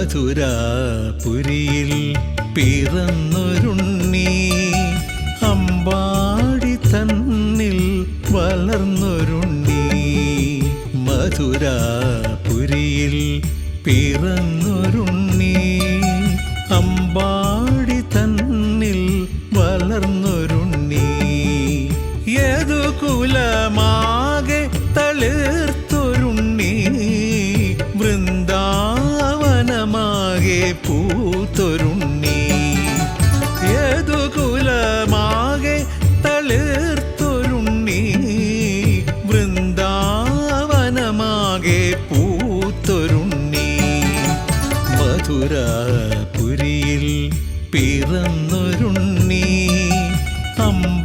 മധുരാപുരിയിൽ പിറന്നൊരുണ്ണി അമ്പാടി തന്നിൽ വളർന്നൊരുണ്ണി. മധുരാപുരിയിൽ പിറന്നൊരുണ്ണി പിറന്നൊരുണ്ണി അമ്പാടി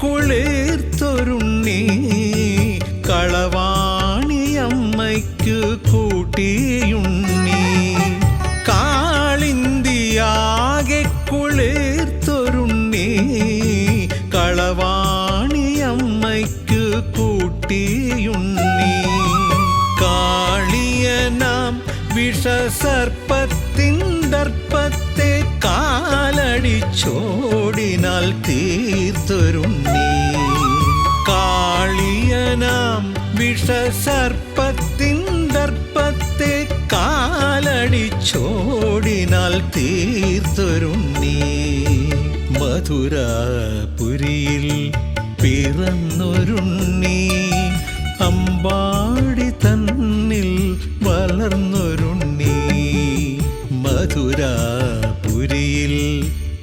കാളിന്തിയാകെ കുളിർത്തൊരുണ്ണി കളവാണിയമ്മയ്ക്കു കൂട്ടിയുണ്ണി കാളിന്തിയാകെ കുളിർത്തൊരുണ്ണി കളവാണിയമ്മയ്ക്കു കൂട്ടിയുണ്ണി കാളിയനാം വിഷസർപ്പത്തിൻ ദർപ്പത്തെ കാലടിച്ചോടിനാൽ തീർത്തൊരും നീ. കാളിയനാം വിഷസർപ്പത്തിൻ ദർപ്പത്തെ കാലടിച്ചോടിനാൽ തീർത്തൊരും നീ. മധുരാപുരിയിൽ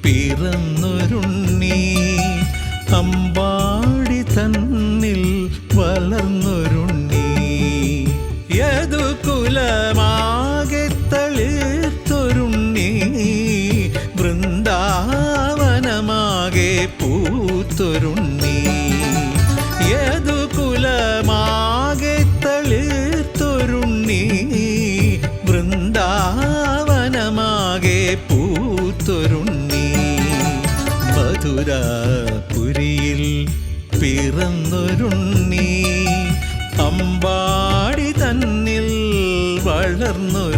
പിറന്നൊരുണ്ണി. അമ്പാടി മധുരാപുരിയിൽ പിറന്നൊരുണ്ണി അമ്പാടി തന്നിൽ വളർന്നൊരുണ്ണി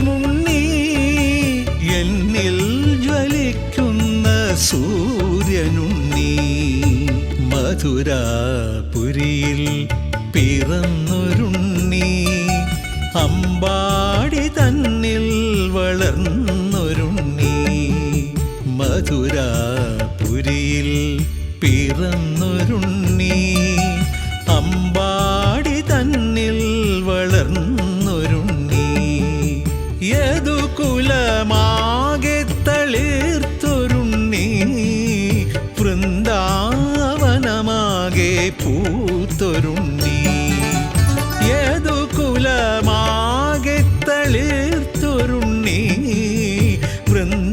സ്വപ്നമുണ്ണി എന്നിൽ ജ്വലിക്കുന്ന സൂര്യനുണ്ണി മധുരാപുരിയിൽ പിറന്നൊരുണ്ണി അമ്പാടി തന്നിൽ വളർന്നൊരുണ്ണി. മധുരാപുരിയിൽ പിറന്നൊരുണ്ണി. പൂത്തൊരുണ്ണി ഏതു കുലമാകെ തളിർത്തൊരുണ്ണി വൃന്ദാവനമാകെ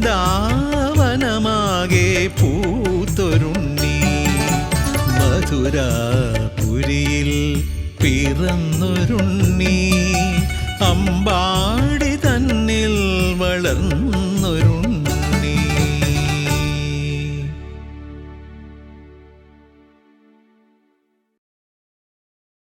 പൂത്തൊരുണ്ണി മധുരാപുരിയിൽ പിറന്നൊരുണ്ണി അമ്പാ